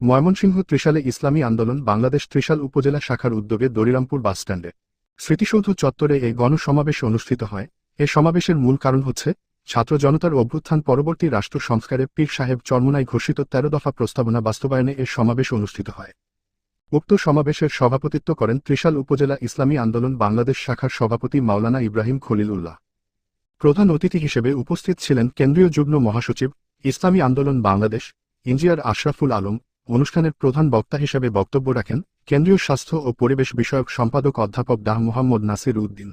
ময়মনসিংহ ত্রিশালে ইসলামী আন্দোলন বাংলাদেশ ত্রিশাল উপজেলা শাখার উদ্যোগে দরিরামপুর বাসস্ট্যান্ডে। স্মৃতিসৌধ চত্বরে এই গণসমাবেশ অনুষ্ঠিত হয়। এ সমাবেশের মূল কারণ হচ্ছে, ছাত্র জনতার অভ্যুত্থান পরবর্তী রাষ্ট্র সংস্কারে পীর সাহেব চরমনায় ঘোষিত তেরো দফা প্রস্তাবনা বাস্তবায়নে এ সমাবেশ অনুষ্ঠিত হয়। উক্ত সমাবেশের সভাপতিত্ব করেন ত্রিশাল উপজেলা ইসলামী আন্দোলন বাংলাদেশ শাখার সভাপতি মাওলানা ইব্রাহিম খলিল উল্লাহ প্রধান অতিথি হিসেবে উপস্থিত ছিলেন কেন্দ্রীয় যুগ্ম মহাসচিব, ইসলামী আন্দোলন বাংলাদেশ, ইঞ্জিয়ার আশরাফুল আলম অনুষ্ঠানের প্রধান বক্তা হিসেবে বক্তব্য রাখেন কেন্দ্রীয় স্বাস্থ্য ও পরিবেশ বিষয়ক সম্পাদক অধ্যাপক ডাহ মোহাম্মদ নাসির উদ্দিন।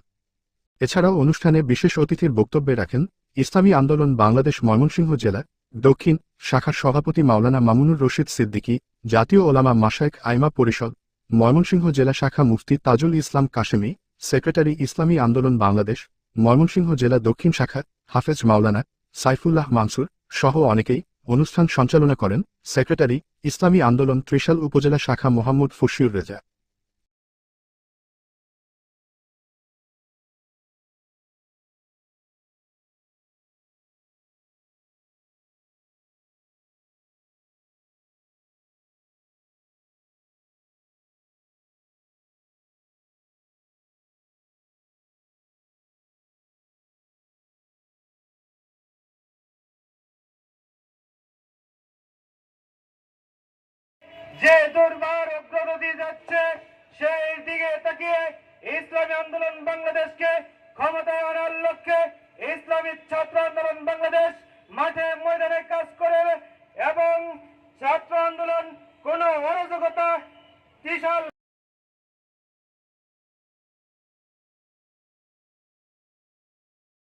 এছাড়াও অনুষ্ঠানে বিশেষ অতিথির বক্তব্যে রাখেন ইসলামী আন্দোলন বাংলাদেশ ময়মনসিংহ জেলা দক্ষিণ শাখার সভাপতি মাওলানা মামুনুর রশিদ সিদ্দিকী, জাতীয় ওলামা মাসায়েক আইমা পরিষদ, ময়মনসিংহ জেলা শাখা মুফতি তাজুল ইসলাম কাশেমি, সেক্রেটারি ইসলামী আন্দোলন বাংলাদেশ, ময়মনসিংহ জেলা দক্ষিণ শাখা হাফেজ মাওলানা সাইফুল্লাহ মানসুর সহ অনেকেই অনুষ্ঠান সঞ্চালনা করেন সেক্রেটারি ইসলামী আন্দোলন ত্রিশাল উপজেলা শাখা মোহাম্মদ ফসিউর রেজা। যে দুর্বার অগ্রগতি যাচ্ছে, সেই দিকে তাকিয়ে ইসলামী আন্দোলন বাংলাদেশকে ক্ষমতায় আনার লক্ষ্যে ইসলামী ছাত্র আন্দোলন বাংলাদেশ মাঠে ময়দানে কাজ করে এবং ছাত্র আন্দোলন কোনো অরাজকতা, ত্রিশাল